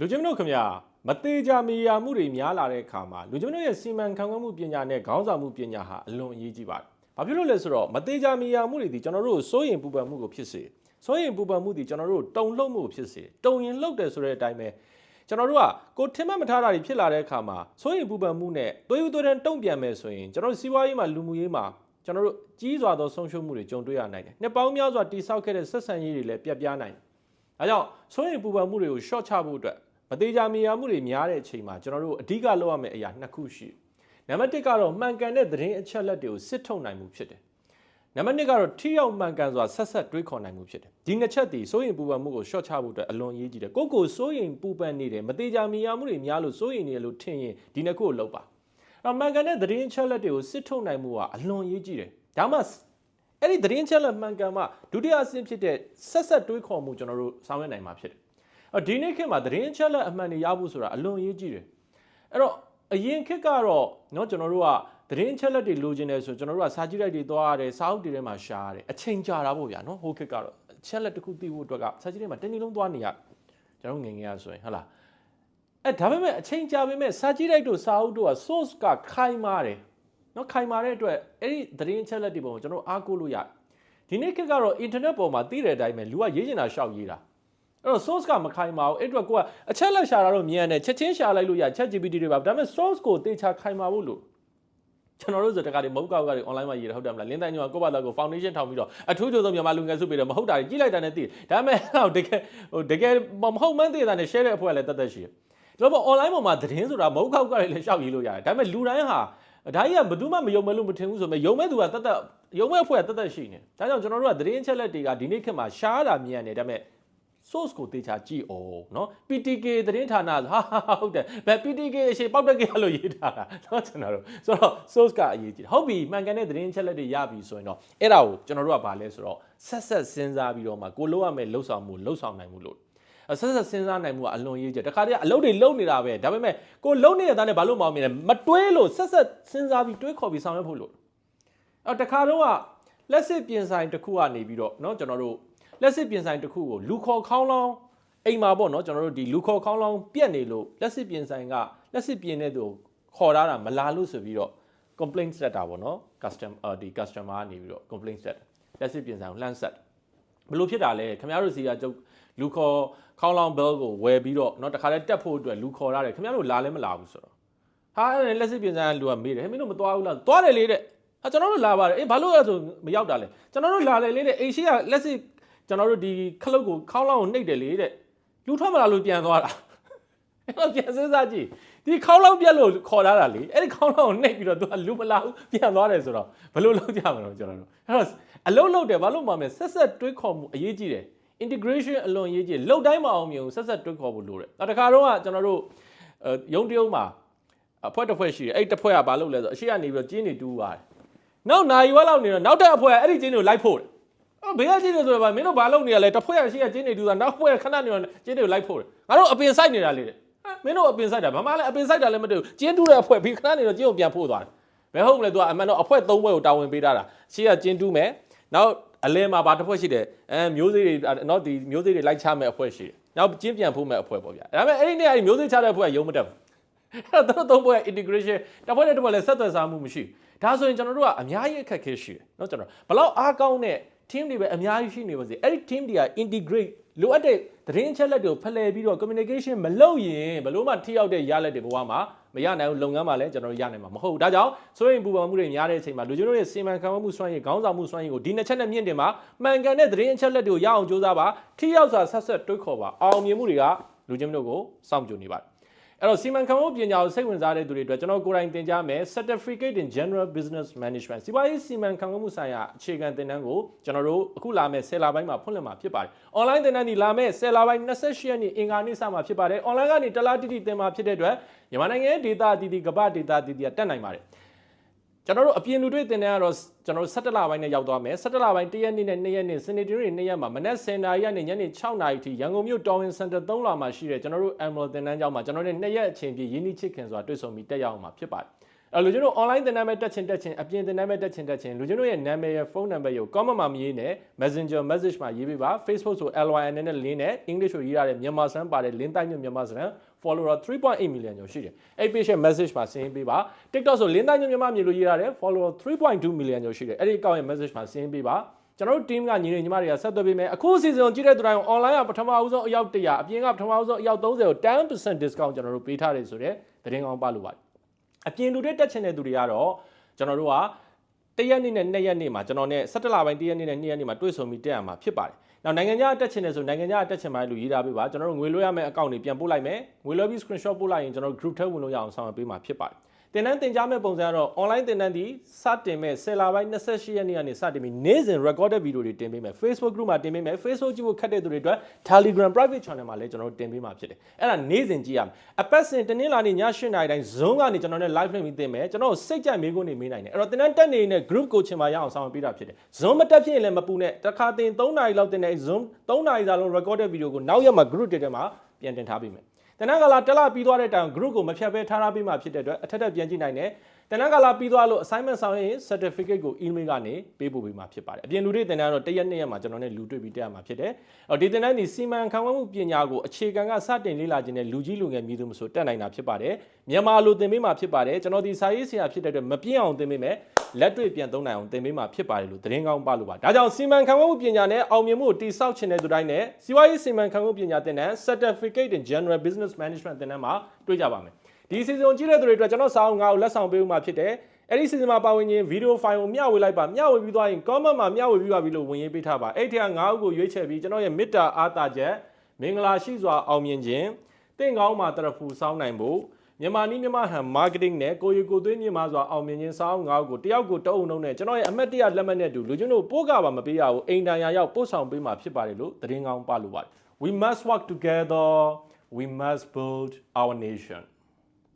လူချင်းမတို့ခင်ဗျာမသေးကြမီယာမှုတွေများလာတဲ့အခါမှာလူချင်းမတို့ရဲ့စီမံခန့်ခွဲမှုပညာနဲ့ခေါင်းဆောင်မှုပညာဟာအလွန်အရေးကြီးပါတယ်။ဘာဖြစ်လို့လဲဆိုတော့မသေးကြမီယာမှုတွေဒီကျွန်တော်တို့စိုးရင်ပူပန်မှုကိုဖြစ်စေစိုးရင်ပူပန်မှုဒီကျွန်တော်တို့တုံလှုပ်မှုကိုဖြစ်စေတုံရင်လှုပ်တယ်ဆိုတဲ့အတိုင်းပဲကျွန်တော်တို့ကကိုထင်မှတ်မထားတာတွေဖြစ်လာတဲ့အခါမှာစိုးရင်ပူပန်မှုနဲ့သွေးဦးသွေးတန်းတုံ့ပြန်မယ်ဆိုရင်ကျွန်တော်တို့စီးပွားရေးမှာလူမှုရေးမှာကျွန်တော်တို့ကြီးစွာသောဆုံးရှုံးမှုတွေကြုံတွေ့ရနိုင်တယ်။နှစ်ပေါင်းများစွာတိဆောက်ခဲ့တဲ့ဆက်ဆံရေးတွေလည်းပြတ်ပြားနိုင်တယ်။ အဲကြောင့်စိုးရင်ပူပန်မှုတွေကို short ချဖို့အတွက်မသေးကြမီယာမှုတွေများတဲ့အချိန်မှာကျွန်တော်တို့အဓိကလုပ်ရမယ့်အရာနှစ်ခုရှိတယ်။နံပါတ်1ကတော့မှန်ကန်တဲ့သတင်းအချက်အလက်တွေကိုစစ်ထုတ်နိုင်မှုဖြစ်တယ်။နံပါတ်2ကတော့ထိရောက်မှန်ကန်စွာဆက်ဆက်တွေးခေါ်နိုင်မှုဖြစ်တယ်။ဒီနှစ်ချက်တည်စိုးရင်ပူပန်မှုကို short ချဖို့အတွက်အလွန်အရေးကြီးတယ်။ကိုယ့်ကိုယ်စိုးရင်ပူပန်နေတယ်မသေးကြမီယာမှုတွေများလို့စိုးရင်နေလို့ထင်ရင်ဒီနှစ်ခုကိုလုပ်ပါ။အဲ့မှန်ကန်တဲ့သတင်းအချက်အလက်တွေကိုစစ်ထုတ်နိုင်မှုကအလွန်အရေးကြီးတယ်။ဒါမှ အဲ့ဒီသတင်းချက်လက်မှန်ကန်မှဒုတိယအဆင့်ဖြစ်တဲ့ဆက်ဆက်တွေးခေါ်မှုကျွန်တော်တို့ဆောင်ရွက်နိုင်မှာဖြစ်တယ်။အော်ဒီနေ့ခေတ်မှာသတင်းချက်လက်အမှန်တွေရဖို့ဆိုတာအလွန်အရေးကြီးတယ်။အဲ့တော့အရင်ခေတ်ကတော့เนาะကျွန်တော်တို့ကသတင်းချက်လက်တွေလိုချင်တယ်ဆိုကျွန်တော်တို့ကစာကြည့်လိုက်တွေသွားရတယ်စာအုပ်တွေထဲမှာရှာရတယ်အချိန်ကြာတာပေါ့ဗျာเนาะဟိုခေတ်ကတော့ချက်လက်တစ်ခုသိဖို့အတွက်ကစာကြည့်ထဲမှာတနေ့လုံးသွားနေရကျွန်တော်ငငယ်ရဆိုရင်ဟုတ်လားအဲဒါပေမဲ့အချိန်ကြာပေမဲ့စာကြည့်လိုက်တို့စာအုပ်တို့က source ကခိုင်မာတယ် နော်ခိုင်မာတဲ့အတွက်အဲ့ဒီသတင်းအချက်လက်တွေပေါ်မှာကျွန်တော်အားကိုးလို့ရတယ်ဒီနေ့ခေတ်ကတော့ internet ပေါ်မှာသိတဲ့အတိုင်းပဲလူကရေးချင်တာရှောက်ရေးတာအဲ့တော့ source ကမခိုင်မာဘူးအဲ့အတွက်ကိုကအချက်လက်ရှာတာတော့မြင်ရတယ်ချက်ချင်းရှာလိုက်လို့ရ chat GPT တွေပါဒါပေမဲ့ source ကိုတေချာခိုင်မာဖို့လို့ကျွန်တော်တို့ဆိုတခါတည်းမဟုတ်ကောက်ကတွေ online မှာရေးတယ်ဟုတ်တယ်မလားလင်းတိုင်းညကကိုယ့်ဘာသာကို foundation ထောင်ပြီးတော့အထူးကြိုးဆုံးမြန်မာလူငယ်စုပေးတယ်မဟုတ်တာကြီးလိုက်တာနဲ့သိဒါပေမဲ့ဟိုတကယ်ဟိုတကယ်မဟုတ်မှန်းသိတာနဲ့ share တဲ့အဖွဲ့ကလည်းတတ်သက်ရှိတယ်ကျွန်တော် online ပေါ်မှာသတင်းဆိုတာမဟုတ်ကောက်ကတွေလည်းရှောက်ရေးလို့ရတယ်ဒါပေမဲ့လူတိုင်းဟာ ဒါကြီးကဘယ်သူမှမယုံမဲလို့မထင်ဘူးဆိုပေမဲ့ယုံမဲသူကတတ်တတ်ယုံမဲအဖွဲ့ကတတ်တတ်ရှိနေဒါကြောင့်ကျွန်တော်တို့ကသတင်းချက်လက်တွေကဒီနေ့ခေတ်မှာရှားတာမြန်နေဒါပေမဲ့ source ကိုတေချာကြည့်အောင်เนาะ PTK သတင်းဌာနဟာဟုတ်တယ်ဘယ် PTK အရှိပောက်တက်ကလို့ရေးထားတာเนาะကျွန်တော်တို့ဆိုတော့ source ကအရေးကြီးဟုတ်ပြီမှန်ကန်တဲ့သတင်းချက်လက်တွေရပြီဆိုရင်တော့အဲ့ဒါကိုကျွန်တော်တို့ကဗာလဲဆိုတော့ဆက်ဆက်စဉ်းစားပြီးတော့မှကိုလိုရမယ့်လှုပ်ဆောင်မှုလှုပ်ဆောင်နိုင်မှုလို့ ဆက်ဆက်စဉ်းစားနိုင်မှုကအလွန်ရေးကြတယ်တခါတည်းအလုပ်တွေလုပ်နေတာပဲဒါပေမဲ့ကိုလုပ်နေတဲ့သားနဲ့ဘာလို့မအောင်မြင်လဲမတွေးလို့ဆက်ဆက်စဉ်းစားပြီးတွေးခေါ်ပြီးဆောင်ရွက်ဖို့လို့အော်တခါတော့ကလက်စစ်ပြင်ဆိုင်တစ်ခုကနေပြီးတော့เนาะကျွန်တော်တို့လက်စစ်ပြင်ဆိုင်တစ်ခုကိုလူခေါ်ခေါင်းလောင်းအိမ်မှာပေါ့เนาะကျွန်တော်တို့ဒီလူခေါ်ခေါင်းလောင်းပြက်နေလို့လက်စစ်ပြင်ဆိုင်ကလက်စစ်ပြင်တဲ့သူခေါ်ထားတာမလာလို့ဆိုပြီးတော့ complaint ဆက်တာပေါ့เนาะ custom ဒီ customer ကနေပြီးတော့ complaint ဆက်လက်စစ်ပြင်ဆိုင်ကိုလှမ်းဆက် ဘလို့ဖြစ်တာလဲခင်ဗျားတို့စီကကျုပ်လူခေါ်ခေါင်းလောင်း bell ကိုဝယ်ပြီးတော့เนาะတခါလဲတက်ဖို့အတွက်လူခေါ်ထားတယ်ခင်ဗျားတို့လာလဲမလာဘူးဆိုတော့ဟာအဲ့လက်စစ်ပြင်ဆိုင်ကလူကမေးတယ်ဟဲ့မင်းတို့မသွားဘူးလားသွားတယ်လေတဲ့ဟာကျွန်တော်တို့လာပါတယ်အေးဘာလို့လဲဆိုမရောက်တာလဲကျွန်တော်တို့လာလေလေတဲ့အိရှိကလက်စစ်ကျွန်တော်တို့ဒီခလုတ်ကိုခေါင်းလောင်းကိုနှိပ်တယ်လေတဲ့လူထွက်မလာလို့ပြန်သွားတာ အဲ့တော့ပြန်စဉ်းစားကြည့်ဒီခေါင်းလောင်းပြက်လို့ခေါ်ထားတာလေအဲ့ဒီခေါင်းလောင်းကိုနှိပ်ပြီးတော့သူကလူမလာဘူးပြန်သွားတယ်ဆိုတော့ဘယ်လိုလုပ်ကြမလဲကျွန်တော်တို့အဲ့တော့အလုံးလုံးတယ်ဘာလို့မှမလဲဆက်ဆက်တွေးခေါ်မှုအရေးကြီးတယ် integration အလွန်ရေးကြီးလောက်တိုင်းမအောင်မြင်ဘူးဆက်ဆက်တွေးခေါ်ဖို့လိုတယ်နောက်တစ်ခါတော့ကကျွန်တော်တို့ရုံတရုံမှာအဖွဲ့တစ်ဖွဲ့ရှိတယ်အဲ့တစ်ဖွဲ့ကဘာလုပ်လဲဆိုအရှိကနေပြီးတော့ကျင်းနေတူးပါတယ်နောက်နိုင်ဝက်လောက်နေတော့နောက်ထပ်အဖွဲ့ကအဲ့ဒီကျင်းတွေကိုလိုက်ဖို့တယ်ဘယ်ကကျင်းနေဆိုတော့ဗာမင်းတို့ဘာလုပ်နေရလဲတစ်ဖွဲ့ကရှိရကျင်းနေတူးတာနောက်ဖွဲ့ကခဏနေတော့ကျင်းတွေကိုလိုက်ဖို့တယ်ငါတို့အပင်ဆိုင်နေတာလေတဲ့ မင်းတို့အပင်ဆိုင်တာဘာမှလည်းအပင်ဆိုင်တာလည်းမတွေ့ဘူးကျင်းတူးတဲ့အဖွဲ့ပြီးခဏနေတော့ကျင်းကိုပြန်ဖို့သွားတယ်ဘယ်ဟုတ်မလဲသူကအမှန်တော့အဖွဲ့၃ဘွဲကိုတာဝန်ပေးထားတာရှိရကျင်းတူးမယ်နောက်အလဲမှာဘာတစ်ဖွဲ့ရှိတယ်အဲမျိုးစေ့တွေနော်ဒီမျိုးစေ့တွေလိုက်ချမဲ့အဖွဲ့ရှိတယ်နောက်ကျင်းပြန်ဖို့မဲ့အဖွဲ့ပေါ့ဗျာဒါပေမဲ့အဲ့ဒီနေ့အဲ့ဒီမျိုးစေ့ချတဲ့အဖွဲ့ကရုံးမတက်ဘူးအဲ့တော့သုံးဖွဲ့ integration တစ်ဖွဲ့နဲ့တစ်ဖွဲ့လည်းဆက်သွယ်စားမှုမရှိဘူးဒါဆိုရင်ကျွန်တော်တို့ကအများကြီးအခက်အခဲရှိတယ်เนาะကျွန်တော်ဘလောက်အားကောင်းတဲ့ team တွေပဲအများကြီးရှိနေပါစေအဲ့ဒီ team တွေက integrate လိုအပ်တဲ့သတင်းအချက်လက်တွေကိုဖလှယ်ပြီးတော့ communication မလုပ်ရင်ဘလို့မှထိရောက်တဲ့ရလက်တွေဘဝမှာမရနိုင်ဘူးလုပ်ငန်းမှာလည်းကျွန်တော်တို့ရနိုင်မှာမဟုတ်ဘူးဒါကြောင့်စိုးရင်ပူပန်မှုတွေများတဲ့အချိန်မှာလူချင်းတို့ရဲ့စီမံခန့်ခွဲမှုစွမ်းရည်ခေါင်းဆောင်မှုစွမ်းရည်ကိုဒီနှစ်ချက်နဲ့မြင့်တင်မှာမှန်ကန်တဲ့သတင်းအချက်လက်တွေကိုရအောင်စူးစမ်းပါထိရောက်စွာဆက်ဆက်တွေးခေါ်ပါအောင်မြင်မှုတွေကလူချင်းတို့ကိုစောင့်ကြိုနေပါတယ် အဲ့တော့စီမံခန့်ခွဲမှုပညာကိုစိတ်ဝင်စားတဲ့သူတွေအတွက်ကျွန်တော်ကိုယ်တိုင်သင်ကြားမယ် Certificate in General Business Management စီးပွားရေးစီမံခန့်ခွဲမှုဆိုင်ရာအခြေခံသင်တန်းကိုကျွန်တော်တို့အခုလာမယ့်10လပိုင်းမှာဖွင့်လှစ်မှာဖြစ်ပါတယ်။ online သင်တန်းဒီလာမယ့်10လပိုင်း28ရက်နေ့အင်္ဂါနေ့စမှာဖြစ်ပါတယ်။ online ကနေတလားတိတိသင်မှာဖြစ်တဲ့အတွက်မြန်မာနိုင်ငံရဲ့ data အသီးသီးကမ္ဘာ data အသီးသီးတက်နိုင်ပါတယ်။ ကျွန်တော်တို့အပြင်လူတွေတင်တဲ့ကတော့ကျွန်တော်တို့17လပိုင်းနဲ့ရောက်သွားမယ်17လပိုင်း1ရက်နေ့နဲ့2ရက်နေ့စနေတနေ့2ရက်မှာမနက်10:00နာရီကနေညနေ6:00နာရီထိရန်ကုန်မြို့တော်ဝင်စင်တာ3လမှာရှိတဲ့ကျွန်တော်တို့ Emerald တင်တန်းကျောင်းမှာကျွန်တော်တို့2ရက်အချိန်ပြည့်ရင်းနှီးချစ်ခင်စွာတွေ့ဆုံပြီးတက်ရောက်မှာဖြစ်ပါတယ်အဲ့တော့လူချင်းတို့ online သင်တန်းပဲတက်ချင်တက်ချင်အပြင်သင်တန်းပဲတက်ချင်တက်ချင်လူချင်းတို့ရဲ့နာမည်ရဲ့ဖုန်းနံပါတ်ကို comment မှာမရေးနဲ့ Messenger message မှာရေးပေးပါ Facebook ဆို LYN နဲ့ link နဲ့ English ကိုရေးရတဲ့မြန်မာစံပါတယ် link တိုင်းညမြန်မာစံ follower 3.8 million ကျော်ရှိတယ်အဲ့ page ရဲ့ message မှာဆင်းပေးပါ TikTok ဆို link တိုင်းညမြန်မာမြေလို့ရေးရတယ် follower 3.2 million ကျော်ရှိတယ်အဲ့ဒီ account ရဲ့ message မှာဆင်းပေးပါကျွန်တော်တို့ team ကညီနေညီမတွေကဆက်သွယ်ပေးမယ်အခု season ကိုကြည့်တဲ့သူတိုင်း online ကပထမအဦးဆုံးအယောက်100အပြင်ကပထမအဦးဆုံးအယောက်30ကို10% discount ကျွန်တော်တို့ပေးထားတယ်ဆိုတော့သတင်းကောင်းပါလို့ပါတယ်အပြင်လူတွေတက်ချင်တဲ့သူတွေကတော့ကျွန်တော်တို့ကတရက်နေ့နဲ့နှစ်ရက်နေ့မှာကျွန်တော်နဲ့17လပိုင်းတရက်နေ့နဲ့နှစ်ရက်နေ့မှာတွေ့ဆုံပြီးတက်ရမှာဖြစ်ပါတယ်။ နောက်နိုင်ငံခြားတက်ချင်တယ်ဆိုနိုင်ငံခြားတက်ချင်မှလူရေးထားပေးပါကျွန်တော်တို့ငွေလွှဲရမယ့်အကောင့်တွေပြန်ပို့လိုက်မယ်။ငွေလွှဲပြီး screenshot ပို့လိုက်ရင်ကျွန်တော်တို့ group ထဲဝင်လို့ရအောင်ဆောင်ရွက်ပေးမှာဖြစ်ပါတယ်။ တင်တန်းတင်ကြားမဲ့ပုံစံကတော့ online တင်တန်းဒီစတင်မဲ့10လပိုင်း28ရက်နေ့ကနေစတင်ပြီးနေ့စဉ် recorded video တွေတင်ပေးမယ် Facebook group မှာတင်ပေးမယ် Facebook ကြည့်ဖို့ခက်တဲ့သူတွေအတွက် Telegram private channel မှာလည်းကျွန်တော်တို့တင်ပေးမှာဖြစ်တယ်အဲ့ဒါနေ့စဉ်ကြည့်ရမယ်အပတ်စဉ်တနင်္လာနေ့ည8:00နာရီတိုင်း Zoom ကနေကျွန်တော်နဲ့ live လုပ်ပြီးတင်မယ်ကျွန်တော်စိတ်ကြိုက်မေးခွန်းတွေမေးနိုင်တယ်အဲ့တော့တင်တန်းတက်နေနေတဲ့ group coaching မှာရအောင်ဆောင်ပေးတာဖြစ်တယ် Zoom မတက်ဖြစ်ရင်လည်းမပူနဲ့တစ်ခါတင်3နာရီလောက်တင်တဲ့ Zoom 3နာရီစာလုံး recorded video ကိုနောက်ရက်မှာ group တွေထဲမှာပြန်တင်ထားပေးမယ် တနင်္ဂလာတက်လာပြီးသွားတဲ့တိုင် group ကိုမဖြတ်ဘဲထားထားပြီးမှဖြစ်တဲ့အတွက်အထက်ထက်ပြန်ကြည့်နိုင်တယ်တနင်္ဂလာပြီးသွားလို့ assignment ဆောင်ရင် certificate ကို email ကနေပေးပို့ပေးမှာဖြစ်ပါတယ်အပြင်လူတွေတင်တန်းတော့တစ်ရက်နှစ်ရက်မှာကျွန်တော်နဲ့လူတွေ့ပြီးတက်ရမှာဖြစ်တယ်အော်ဒီတင်တန်းဒီစီမံခန့်ခွဲမှုပညာကိုအခြေခံကစတင်လေ့လာခြင်းနဲ့လူကြီးလူငယ်မြည်သူမဆိုတက်နိုင်တာဖြစ်ပါတယ်မြန်မာလိုသင်ပေးမှာဖြစ်ပါတယ်ကျွန်တော်ဒီစာရေးဆရာဖြစ်တဲ့အတွက်မပြင်းအောင်သင်ပေးမယ် လက်တွေ့ပြန်သုံးနိုင်အောင်သင်ပေးမှာဖြစ်ပါတယ်လို့သတင်းကောင်းပါလို့ပါဒါကြောင့်စီမံခန့်ခွဲမှုပညာနဲ့အောင်မြင်မှုကိုတိစောက်ခြင်းတဲ့သူတိုင်းနဲ့စီးပွားရေးစီမံခန့်ခွဲမှုပညာသင်တန်း certificate in general business management သင်တန်းမှာတွေ့ကြပါမယ်ဒီ season ကြည့်တဲ့သူတွေအတွက်ကျွန်တော်စာအုပ်ငါ့ကိုလက်ဆောင်ပေးဦးမှာဖြစ်တယ်အဲ့ဒီ season မှာပါဝင်ခြင်းဗီဒီယိုဖိုင်ကိုမျှဝေလိုက်ပါမျှဝေပြီးသွားရင် comment မှာမျှဝေပြီးပါပြီလို့ဝင်ရေးပေးထားပါအဲ့ထက်က9ခုကိုရွေးချယ်ပြီးကျွန်တော်ရဲ့မေတ္တာအားတာချက်မင်္ဂလာရှိစွာအောင်မြင်ခြင်းတင့်ကောင်းမှာတရဖူစောင်းနိုင်ဖို့ မြန်မာနီးမြန်မာဟန် marketing နဲ့ကိုရီကိုသွေးမြင့်မှာစွာအောင်မြင်ခြင်းစောင်း9ခုကိုတယောက်ကိုတအုံလုံးနဲ့ကျွန်တော်ရဲ့အမတ်တရလက်မှတ်နဲ့တူလူချင်းတို့ပို့ကပါမပေးရဘူးအိမ်တန်ရာရောက်ပို့ဆောင်ပေးမှာဖြစ်ပါတယ်လို့သတင်းကောင်းပါလို့ပါတယ် we must work together we must build our nation